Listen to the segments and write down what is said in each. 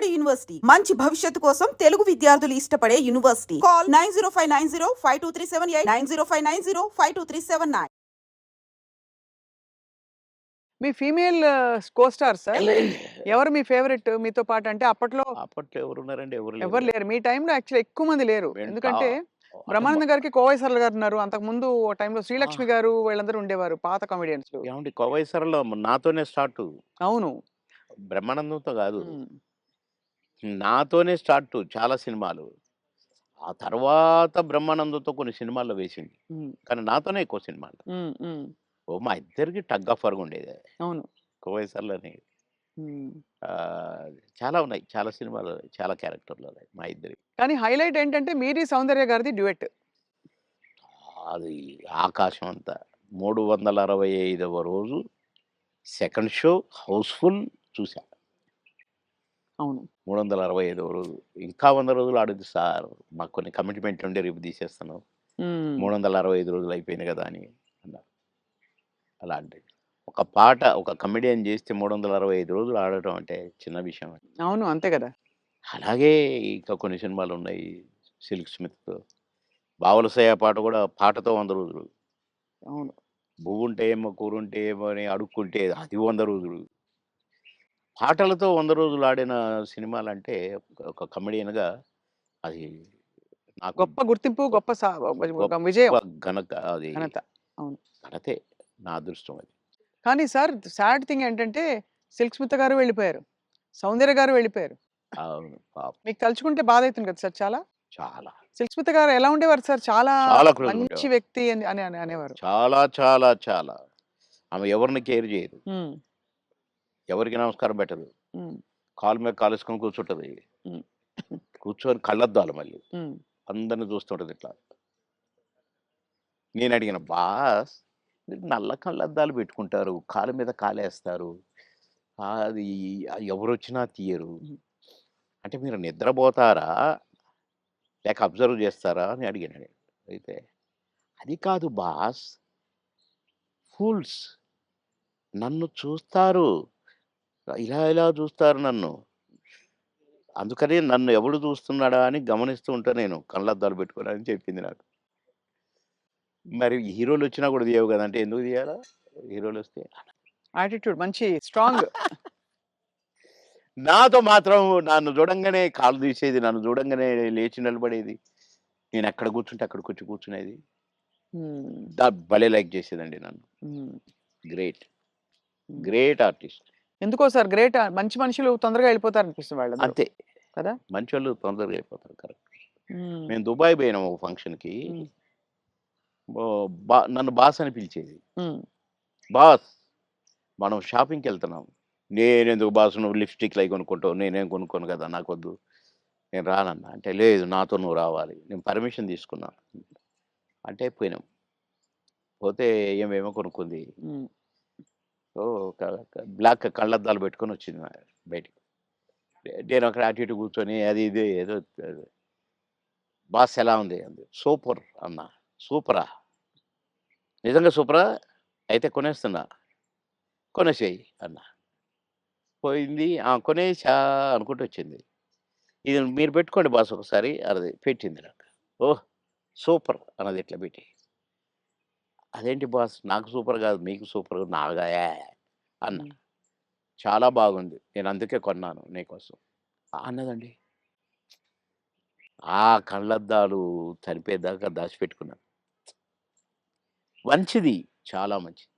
Vijayawada university. మంచి భవిష్యత్తు కోసం తెలుగు విద్యార్థులు ఇష్టపడే university. Call nine zero five nine zero five two three seven eight nine zero five nine zero five two three seven nine. మీ female co star sir ఎవరు మీ favourite మీతో పాటు? అంటే అప్పట్లో అప్పట్లో ఎవరు ఉన్నారండి ఎవరు ఎవరు లేరు. మీ టైంలో యాక్చువల్లీ ఎక్కువ మంది లేరు. ఎందుకంటే బ్రహ్మానంద గారికి కోవైసర్ల గారు ఉన్నారు. అంతకు ముందు ఓ టైంలో శ్రీలక్ష్మి గారు వీళ్ళందరూ ఉండేవారు పాత కామెడియన్స్ ఏమండి? కోవైసరలో నాతోనే స్టార్ట్. అవును. బ్రహ్మానందంతో కాదు. నాతోనే స్టార్ట్ చాలా సినిమాలు. ఆ తర్వాత బ్రహ్మానందంతో కొన్ని సినిమాల్లో వేసింది ఉమ్, కానీ నాతోనే ఎక్కువ సినిమాలు. ఓ మా ఇద్దరికి టగ్ ఆఫ్ వరకు ఉండేది. అవును. ఉమ్. ఆ, చాలా ఉన్నాయి. చాలా సినిమాలు చాలా క్యారెక్టర్లు ఉన్నాయి మా ఇద్దరి. కానీ హైలైట్ ఏంటంటే మీరి సౌందర్య గారిది డ్యూయట్. అది ఆకాశం అంతా. మూడు వందల అరవై ఐదవ రోజు సెకండ్ షో హౌస్ఫుల్ చూసా అవును. మూడు వందల అరవై ఐదవ రోజు. ఇంకా వంద రోజులు ఆడుద్ది సార్. మాకు కొన్ని కమిట్మెంట్ ఉండే రేపు తీసేస్తాను. మూడు వందల అరవై ఐదు రోజులు అయిపోయింది కదా అని అన్నారు. అలాంటి ఒక పాట ఒక కమెడియన్ చేస్తే మూడు వందల అరవై ఐదు రోజులు ఆడటం అంటే చిన్న విషయం అవును. అంతే కదా. అలాగే ఇంకా కొన్ని సినిమాలు ఉన్నాయి సిల్క్ స్మిత్ బావలసయ్య పాట కూడా పాటతో వంద రోజులు. అవును. పువ్వు ఉంటే ఏమో కూర ఉంటే ఏమో అని అడుక్కుంటే అది వంద రోజులు. పాటలతో వంద రోజులు ఆడిన సినిమాలు అంటే ఒక కమెడియన్గా అది నాకు గొప్ప గుర్తింపు గొప్ప సా- విజయం. ఘనత అది ఘనత. ఘనతే నా అదృష్టం అది. కానీ సార్ సాడ్ థింగ్ ఏంటంటే సిల్క్ స్మిత గారు వెళ్ళిపోయారు. సౌందర్య గారు వెళ్ళిపోయారు. అవును. పాపం. మీకు తలుచుకుంటే బాధ అవుతుంది కదా సార్ చాలా? చాలా. సిల్క్ స్మిత గారు ఎలా ఉండేవారు సార్? చాలా మంచి ఉండేవారు. వ్యక్తి అని అని అని అనేవారు. చాలా చాలా చాలా. ఆమె ఎవరిని కేర్ చేయదు. ఉమ్, ఎవరికి నమస్కారం పెట్టదు. కాలు మీద కాలేసుకొని కూర్చుంటది. కూర్చొని కళ్ళద్దాలు మళ్ళీ. అందరిని చూస్తుంటది ఇట్లా. నేను అడిగిన బాస్ మీరు నల్ల కళ్ళద్దాలు పెట్టుకుంటారు. కాలు మీద కాలేస్తారు అది ఎవరు వచ్చినా తీయరు అంటే మీరు నిద్రపోతారా? లేక అబ్జర్వ్ చేస్తారా? అని అడిగాను. అయితే అది కాదు బాస్. ఫూల్స్. నన్ను చూస్తారు. ఇలా ఇలా చూస్తారు నన్ను. అందుకని నన్ను ఎవడు చూస్తున్నాడా అని గమనిస్తూ ఉంటా నేను కళ్ళద్దాలు పెట్టుకుని అని చెప్పింది నాకు. మరి హీరోలు వచ్చినా కూడా తీయవు కదా అంటే ఎందుకు తీయాలా? హీరోలు వస్తే యాటిట్యూడ్ మంచి స్ట్రాంగ్ నాతో మాత్రం నన్ను చూడంగానే కాలు తీసేది నన్ను చూడంగానే లేచి నిలబడేది. నేను ఎక్కడ కూర్చుంటే అక్కడికి వచ్చి కూర్చునేది. భలే లైక్ చేసేదండి నన్ను. గ్రేట్. Great artist. ఎందుకో సార్ గ్రేట్ మంచి మనుషులు తొందరగా వెళ్ళిపోతారు అనిపిస్తుంది వాళ్ళు అంతే. కదా? మంచి వాళ్ళు తొందరగా అయిపోతారు కరెక్ట్. మేము దుబాయ్ పోయినాం ఒక ఫంక్షన్కి. బా నన్ను బాస్ అని పిలిచేది. బాస్ మనం షాపింగ్కి వెళ్తున్నాం. నేను ఎందుకు బాస్? నువ్వు లిప్స్టిక్లు అవి కొనుక్కుంటావు. నేనేం కొనుక్కోను కదా? నాకొద్దు. నేను రానన్నా. అంటే లేదు నాతో నువ్వు రావాలి. నేను పర్మిషన్ తీసుకున్నా. అంటే పోయినాం. పోతే ఏమేమో కొనుక్కుంది. ఓ క- బ్లాక్ కళ్ళద్దాలు పెట్టుకొని వచ్చింది బయటికి. నేను అక్కడ అటు ఇటు కూర్చొని అది ఇది ఏదో బాస్ ఎలా ఉంది అంది. సూపర్ అన్న. సూపరా. నిజంగా సూపరా? అయితే కొనేస్తున్నా. కొనేసేయి అన్న. పోయింది. ఆ కొనేసా అనుకుంటూ వచ్చింది. ఇది మీరు పెట్టుకోండి బాస్ ఒకసారి. అది పెట్టింది నాకు. ఓహ్ సూపర్ అన్నది ఇట్లా పెట్టి. అదేంటి బాస్? నాకు సూపర్ కాదు మీకు సూపర్ నాగాయా అన్న. చాలా బాగుంది. నేను అందుకే కొన్నాను నీకోసం అన్నదండి. ఆ కళ్ళద్దాలు చనిపోయేదాకా దాచిపెట్టుకున్నాను. మంచిది. చాలా మంచిది.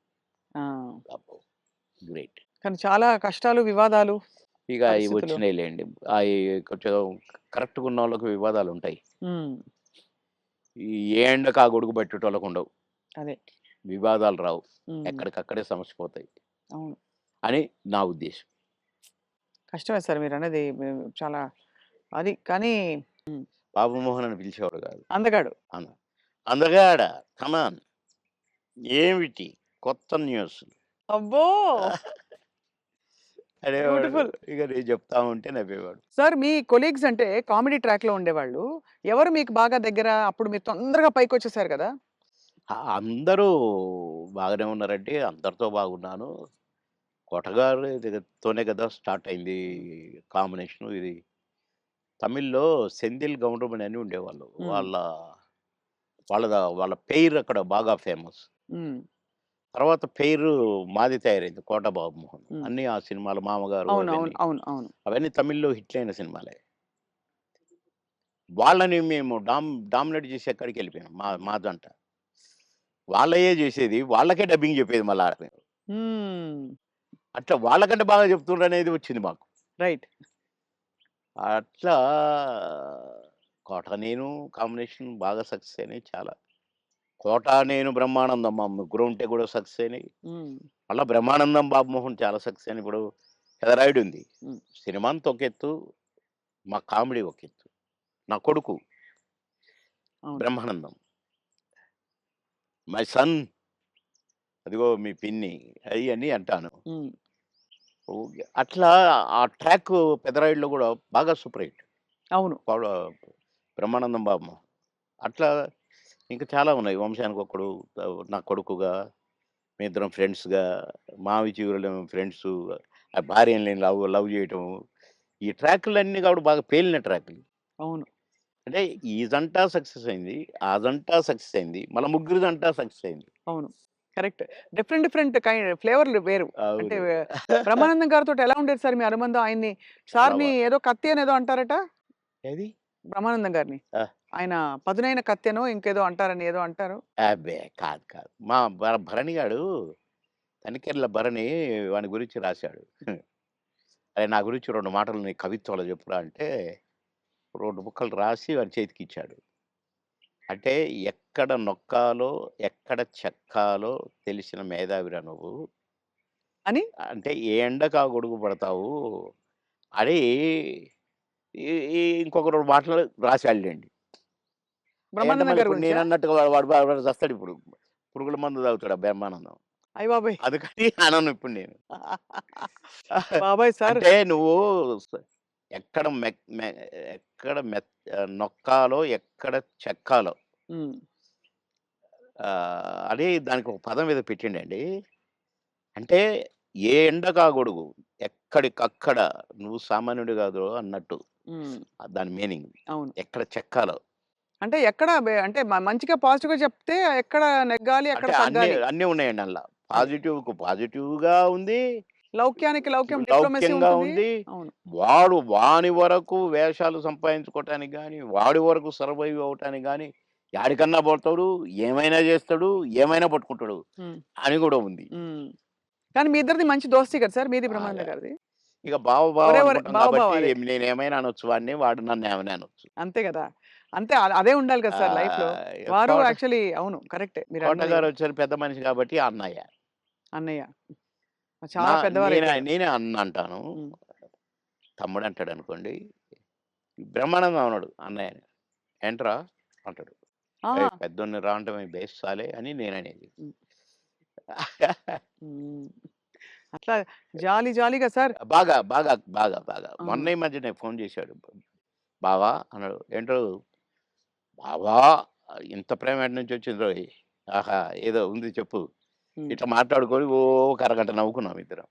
గ్రేట్. కానీ చాలా కష్టాలు వివాదాలు ఇక ఇవి పరిస్థితులు. వచ్చినాయిలేండి. అవి కొంచెం కరెక్ట్గా ఉన్న వాళ్ళకి వివాదాలు ఉంటాయి ఈ ఏ ఎండకు ఆ గొడుగు పెట్టేటోళ్ళకు ఉండవు అదే. వివాదాలు రావు. ఎక్కడికక్కడే సమస్య పోతాయి. అవును. అని నా ఉద్దేశం. కష్టమే సార్ మీరు అనేది చాలా అది కానీ బాబుమోహన్ అని పిలిచేవాడు కాదు. అందగాడు. అన్న. అందగాడ కమాన్ ఏమిటి? కొత్త న్యూస్. అబ్బో! అనేవాడు. Beautiful. ఇక నేను చెప్తా ఉంటే నవ్వేవాడు. సార్ మీ కొలీగ్స్ అంటే కామెడీ ట్రాక్లో ఉండేవాళ్ళు. ఎవరు మీకు బాగా దగ్గర? అప్పుడు మీరు తొందరగా పైకి వచ్చేసారు కదా. అందరూ బాగానే ఉన్నారంటే అందరితో బాగున్నాను. కోటగారు తోనే కదా స్టార్ట్ అయింది కాంబినేషన్ ఇది. తమిళ్ళో సెందిల్ గౌండ్రమణి అని ఉండేవాళ్ళు. వాళ్ళ వాళ్ళ వాళ్ళ పేరు అక్కడ బాగా ఫేమస్. తర్వాత పేరు మాది తయారైంది కోట బాబు మోహన్. మ్మ్. అన్ని ఆ సినిమాలు మామగారు అవును అవును అవన్నీ అవును అవును అవన్నీ తమిళ్ళో హిట్ అయిన సినిమాలే. వాళ్ళని మేము డామ్ డామినేట్ చేసి ఎక్కడికి వెళ్ళిపోయాం మా మా జంట. వాళ్ళయే చేసేది వాళ్ళకే డబ్బింగ్ చెప్పేది మళ్ళా అట్లా వాళ్ళకంటే బాగా చెప్తుండ్రు అనేది వచ్చింది మాకు. రైట్. అట్లా కోట నేను కాంబినేషన్ బాగా సక్సెస్ అయినాయి చాలా. కోట నేను బ్రహ్మానందం మా ముగ్గురు ఉంటే కూడా సక్సెస్ అయినాయి. మళ్ళీ బ్రహ్మానందం బాబుమోహన్ చాలా సక్సెస్ అయిన ఇప్పుడు పెదరాయుడు ఉంది. సినిమాంత ఒక ఎత్తు మా కామెడీ ఒక ఎత్తు. నా కొడుకు బ్రహ్మానందం. మై సన్ అదిగో మీ పిన్ని అవి అని అంటాను. అట్లా ఆ ట్రాక్ పెదరాయుడులో కూడా బాగా సూపర్ హిట్. అవును. బ్రహ్మానందం బాబు అట్లా ఇంకా చాలా ఉన్నాయి. వంశానికి ఒకడు నా కొడుకుగా మీ ఇద్దరం ఫ్రెండ్స్గా మావి చిగురులు ఫ్రెండ్స్ ఆ భార్యని లవ్ లవ్ చేయటం ఈ ట్రాక్లన్నీ కాబట్టి బాగా పేలిన ట్రాక్లు. అవును. అంటే ఈ జంట సక్సెస్ అయింది ఆ జంట సక్సెస్ అయింది మళ్ళీ ముగ్గురు జంట సక్సెస్ అయింది. అవును. కరెక్ట్. డిఫరెంట్ డిఫరెంట్ కైండ్ ఫ్లేవర్లు వేరు. అంటే. బ్రహ్మానందం గారితో ఎలా ఉండేది సార్ మీ అనుబంధం? ఆయన్ని సార్ని ఏదో కత్తి అని ఏదో అంటారట? ఏది? బ్రహ్మానందం గారిని. ఆయన పదునైన కత్తెనో ఇంకేదో అంటారని ఏదో అంటారు. అబ్బే! కాదు కాదు. మా భర భరణి గాడు తనికెర్ల భరణి వాని గురించి రాశాడు. అదే నా గురించి రెండు మాటలు నీ కవిత్వాలు చెప్పురా అంటే రెండు ముక్కలు రాసి వాని చేతికి ఇచ్చాడు అంటే ఎక్కడ నొక్కాలో ఎక్కడ చెక్కాలో తెలిసిన మేధావిరా నువ్వు. అని? అంటే ఏ ఎండకు గొడుగు పడతావు? అని ఇంకొక రెండు మాటలు బ్రహ్మానందం గారి ఇప్పుడు నేను అన్నట్టుగా వాడు వాడు వాడు వాడు చస్తాడు ఇప్పుడు. పురుగుల మందు తాగుతాడు ఆ బ్రహ్మానందం. అయ్య బాబాయ్! అందుకని అనను ఇప్పుడు నేను. బాబాయ్ సార్ అంటే నువ్వు ఎక్కడ మె- ఎక్కడ మె నొక్కాలో ఎక్కడ చెక్కాలో. అని దానికి ఒక పదం మీద పెట్టిండండి. అంటే ఏ ఎండకా గొడుగు ఎక్కడికక్కడ నువ్వు సామాన్యుడు కాదు అన్నట్టు. దాని మీనింగ్. అవును. ఎక్కడ చెక్కాలో. అంటే ఎక్కడ అంటే మంచిగా పాజిటివ్గా చెప్తే ఎక్కడ నెగ్గాలి ఎక్కడ అంటే అన్ని ఉన్నాయండి అందులో. పాజిటివ్కు పాజిటివ్గా ఉంది లౌక్యానికి లౌక్యం లౌక్యంగా ఉంది వాడు వాని వరకు వేషాలు సంపాదించుకోవటానికి కానీ వాడి వరకు సర్వైవ్ అవటానికి కానీ యాడికన్నా పోతాడు ఏమైనా చేస్తాడు ఏమైనా పట్టుకుంటాడు అని కూడా ఉంది. కానీ మీ ఇద్దరిది మంచి దోస్తీ కదా సార్? మీది బ్రహ్మానంద ఆ, గారిది? ఇక బావ నేను ఏమైనా అనొచ్చు వాడిని వాడు నన్ను ఏమైనా అనొచ్చు. అంతే కదా. అంతే అదే ఉండాలి కదా సార్ లైఫ్లో వారు యాక్చువల్లీ అవును కరెక్టే. మీరు గారు వచ్చారు పెద్ద మనిషి కాబట్టి అన్నయ్య. అన్నయ్య. నా చాలా పెద్దవారు నేనే అయిపోయారు. నేనే అన్న అంటాను. ఉమ్, తమ్ముడు అంటాడు అనుకోండి బ్రహ్మానందం అన్నాడు అన్నయ్య. ఏంట్రా? అంటాడు. ఆహా, పెద్దోన్ని రావటం బేస్ చాలే అని నేను అనేది ఉమ్, ఉమ్. అట్లా జాలీ జాలీగా సార్. బాగా బాగా బాగా బాగా. ఆ, మొన్న ఈ మధ్యనే ఫోన్ చేశాడు. బావా అన్నాడు. ఏంటో బావా ఇంత ప్రేమ ఎక్కడి నుంచి వచ్చింది రోయ్? ఆహా ఏదో ఉంది చెప్పు. ఇట్లా మాట్లాడుకొని ఓ ఒక అరగంట నవ్వుకున్నాం ఇద్దరం.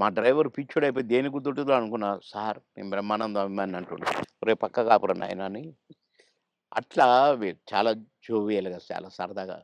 మా డ్రైవర్ పిచ్చుడు అయిపోయి దేని గుర్తుంటుందో అనుకున్నా సార్ నేను బ్రహ్మానందం అభిమాని అంటుండే. రేపు పక్క కాపురం ఆయన అని. అట్లా చాలా జోవియల్గా చాలా సరదాగా